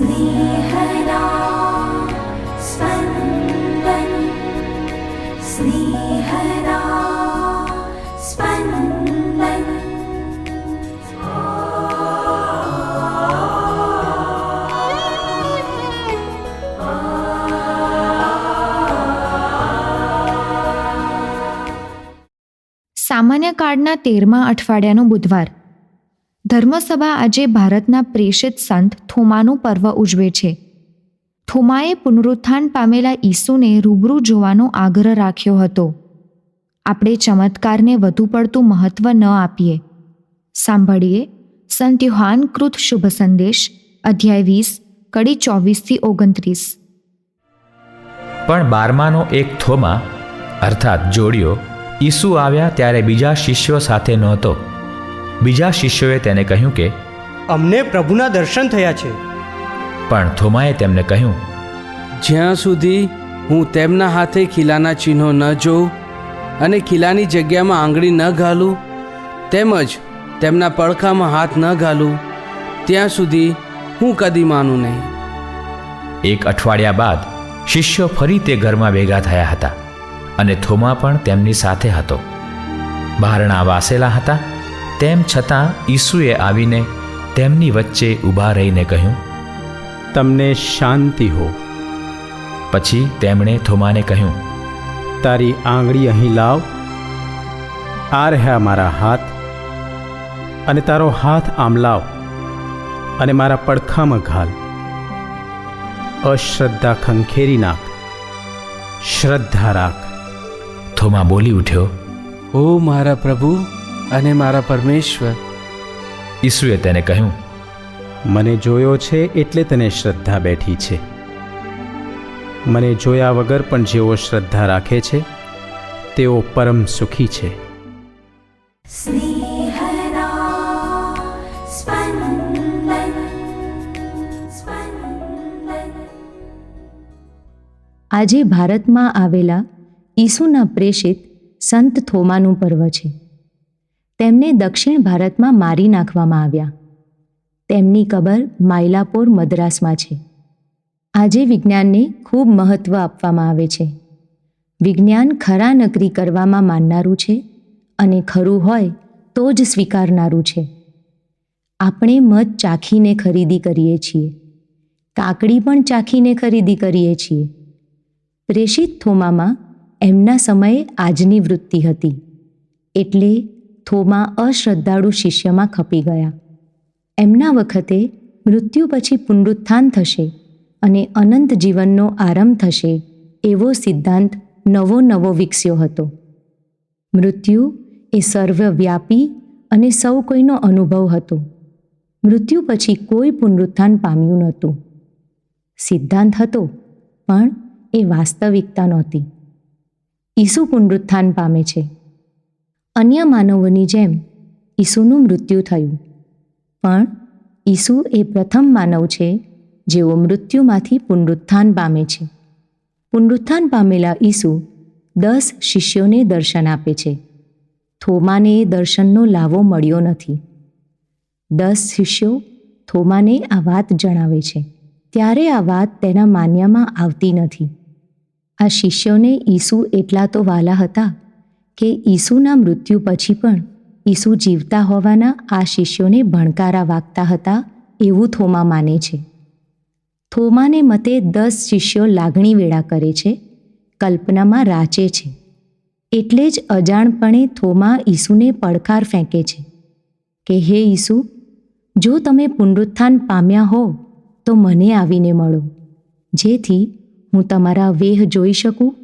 സ്നേഹനാ സ്പന്ദൻ സ്നേഹനാ സ്പന്ദൻ સામાન્ય કાર્ડના તેરમા અઠવાડિયાનો બુધવાર ધર્મસભા આજે ભારતના પ્રેષિત સંત થોમાનું પર્વ ઉજવે છે. થોમાએ પુનરુત્થાન પામેલા ઈસુને રૂબરૂ જોવાનો આગ્રહ રાખ્યો હતો. આપણે ચમત્કારને વધુ પડતું મહત્વ ન આપીએ. સાંભળીએ સંત યુહાનકૃત શુભ સંદેશ, અધ્યાય વીસ, કડી ચોવીસથી ઓગણત્રીસ. પણ બારમાનો એક થોમા, અર્થાત જોડિયો, ઈસુ આવ્યા ત્યારે બીજા શિષ્યો સાથે નહોતો. બીજા શિષ્યોએ તેને કહ્યું કે અમને પ્રભુના દર્શન થયા છે. પણ થોમાએ તેમને કહ્યું જ્યાં સુધી હું તેમના હાથે ખીલાના ચિહ્નો ન જોઉં અને ખીલાની જગ્યામાં આંગળી ન ઘાલું તેમજ તેમના પડખામાં હાથ ન ઘાલું ત્યાં સુધી હું કદી માનું નહીં. એક અઠવાડિયા બાદ શિષ્યો ફરી તે ઘરમાં ભેગા થયા હતા અને થોમા પણ તેમની સાથે હતો. બહારણા વાસેલા હતા તેમ છતાં ઈસુએ આવીને તેમની વચ્ચે ઊભા રહીને કહ્યું તમને શાંતિ હો. પછી તેમણે થોમાને કહ્યું તારી આંગળી અહીં લાવ આ રહ્યા મારા હાથ અને તારો હાથ આમ લાવ અને મારા પડખામાં ઘાલ. અશ્રદ્ધા ખંખેરી નાખ શ્રદ્ધા રાખ. થોમા બોલી ઉઠ્યો ઓ મારા પ્રભુ અને મારા પરમેશ્વર. ઈસુએ તેને કહ્યું મને જોયો છે એટલે તને શ્રદ્ધા બેઠી છે. મને જોયા વગર પણ જેઓ શ્રદ્ધા રાખે છે તેઓ પરમ સુખી છે. આજે ભારતમાં આવેલા ઈસુના પ્રેષિત સંત થોમાનું પર્વ છે. તેમને દક્ષિણ ભારતમાં મારી નાખવામાં આવ્યા. તેમની કબર માયલાપોર મદ્રાસમાં છે. આજે વિજ્ઞાનને ખૂબ મહત્ત્વ આપવામાં આવે છે. વિજ્ઞાન ખરા નકરી કરવામાં માનનારું છે અને ખરું હોય તો જ સ્વીકારનારું છે. આપણે મધ ચાખીને ખરીદી કરીએ છીએ. કાકડી પણ ચાખીને ખરીદી કરીએ છીએ. પ્રેષિત થોમામાં એમના સમયે આજની વૃત્તિ હતી. એટલે થોમા અશ્રદ્ધાળુ શિષ્યમાં ખપી ગયા. એમના વખતે મૃત્યુ પછી પુનરુત્થાન થશે અને અનંત જીવનનો આરંભ થશે એવો સિદ્ધાંત નવો નવો વિકસ્યો હતો. મૃત્યુ એ સર્વવ્યાપી અને સૌ કોઈનો અનુભવ હતો. મૃત્યુ પછી કોઈ પુનરુત્થાન પામ્યું નહોતું. સિદ્ધાંત હતો, પણ એ વાસ્તવિકતા નહોતી. ઈસુ પુનરુત્થાન પામે છે. અન્ય માનવોની જેમ ઈસુનું મૃત્યુ થયું. પણ ઈસુ એ પ્રથમ માનવ છે જેઓ મૃત્યુમાંથી પુનરુત્થાન પામે છે. પુનરુત્થાન પામેલા ઈસુ દસ શિષ્યોને દર્શન આપે છે. થોમાને એ દર્શનનો લાવો મળ્યો નથી. દસ શિષ્યો થોમાને આ વાત જણાવે છે. ત્યારે આ વાત તેના માન્યામાં આવતી નથી. આ શિષ્યોને ઈસુ એટલા તો વાલા હતા કે ઈસુના મૃત્યુ પછી પણ ઈસુ જીવતા હોવાના આ શિષ્યોને ભણકારા વાગતા હતા એવું થોમા માને છે. થોમાને મતે દસ શિષ્યો લાગણી વેળા કરે છે, કલ્પનામાં રાચે છે. એટલે જ અજાણપણે થોમા ઈસુને પડકાર ફેંકે છે કે, હે ઈસુ, જો તમે પુનરુત્થાન પામ્યા હો, તો મને આવીને મળો. જેથી હું તમારા વેહ જોઈ શકું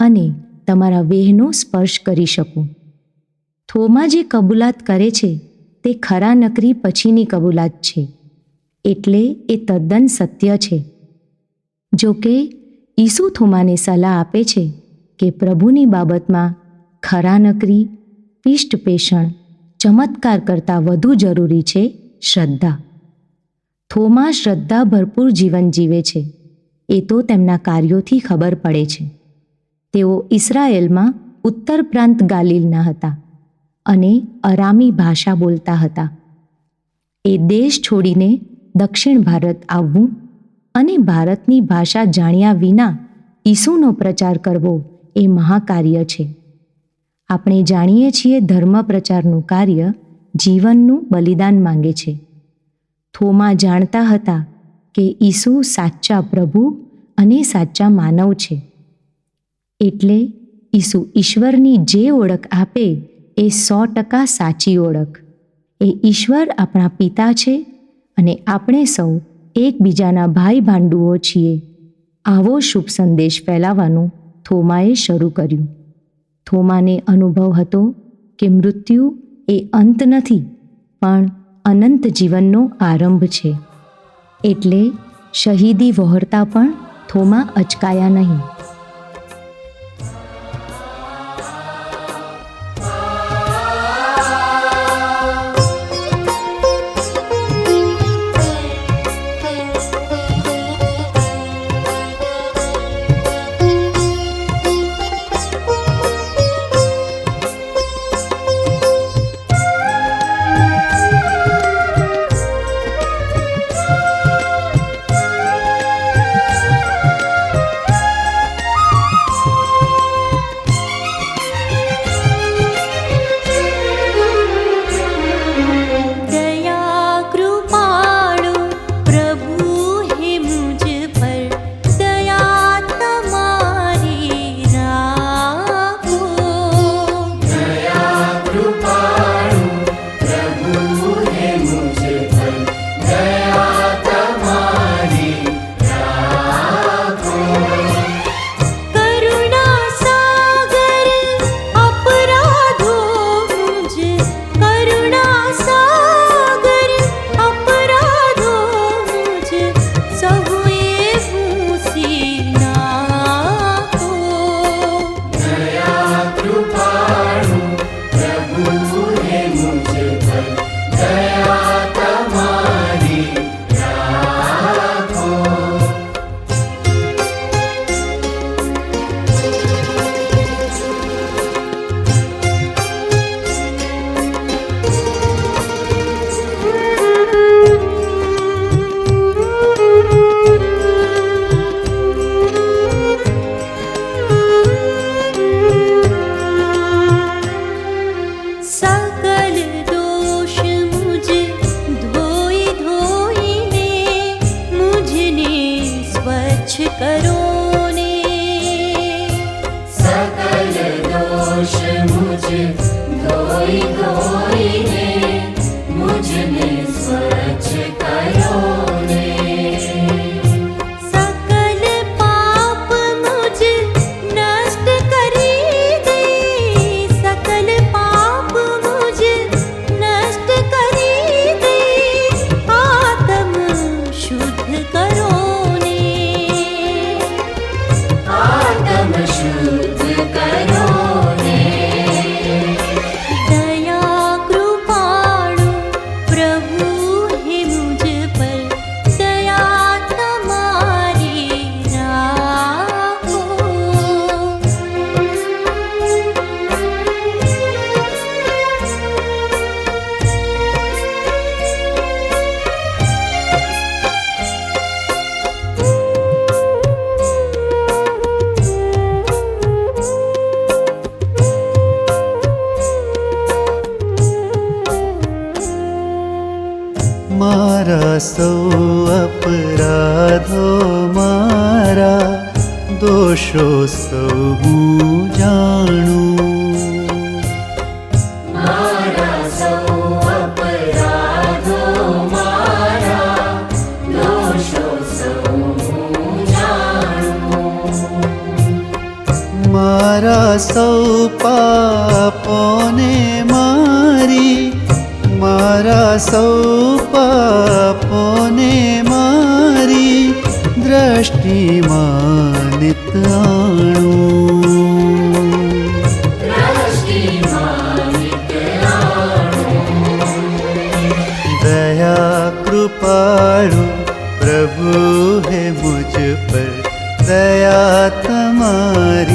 અને તમારા વેહનો સ્પર્શ કરી શકું. થોમાં જે કબૂલાત કરે છે, તે ખરા નકરી પછીની કબૂલાત છે. એટલે એ તદ્દન સત્ય છે. જો કે, ઈસુ થોમાને સલાહ આપે છે કે પ્રભુની બાબતમાં ખરા નકરી પિષ્ટ પેષણ ચમત્કાર કરતાં વધુ જરૂરી છે શ્રદ્ધા. થોમાં શ્રદ્ધા ભરપૂર જીવન જીવે છે. એ તો તેમના કાર્યોથી ખબર પડે છે. તેઓ ઇસરાયેલમાં ઉત્તર પ્રાંત ગાલિલના હતા અને અરામી ભાષા બોલતા હતા. એ દેશ છોડીને દક્ષિણ ભારત આવવું અને ભારતની ભાષા જાણ્યા વિના ઈસુનો પ્રચાર કરવો એ મહાકાર્ય છે. આપણે જાણીએ છીએ ધર્મ પ્રચારનું કાર્ય જીવનનું બલિદાન માંગે છે. થોમા જાણતા હતા કે ઈસુ સાચા પ્રભુ અને સાચા માનવ છે. એટલે ઈસુ ઈશ્વરની જે ઓળખ આપે એ સો ટકા સાચી ઓળખ. એ ઈશ્વર આપણા પિતા છે અને આપણે સૌ એકબીજાના ભાઈ ભાંડુઓ છીએ. આવો શુભ સંદેશ ફેલાવવાનું થોમાએ શરૂ કર્યું. થોમાને અનુભવ હતો કે મૃત્યુ એ અંત નથી, પણ અનંત જીવનનો આરંભ છે. એટલે શહીદી વહોરતા પણ થોમા અચકાયા નહીં. Sanchitayo. मारा सौ अपराधो मारा दोषो सौ जाणू मारा सौ राणुसार મારા સૌ પાપોને મારી દ્રષ્ટિમાં નિત આણું. દયા, કૃપાળુ, પ્રભુ હે મુજ પર દયા તમારી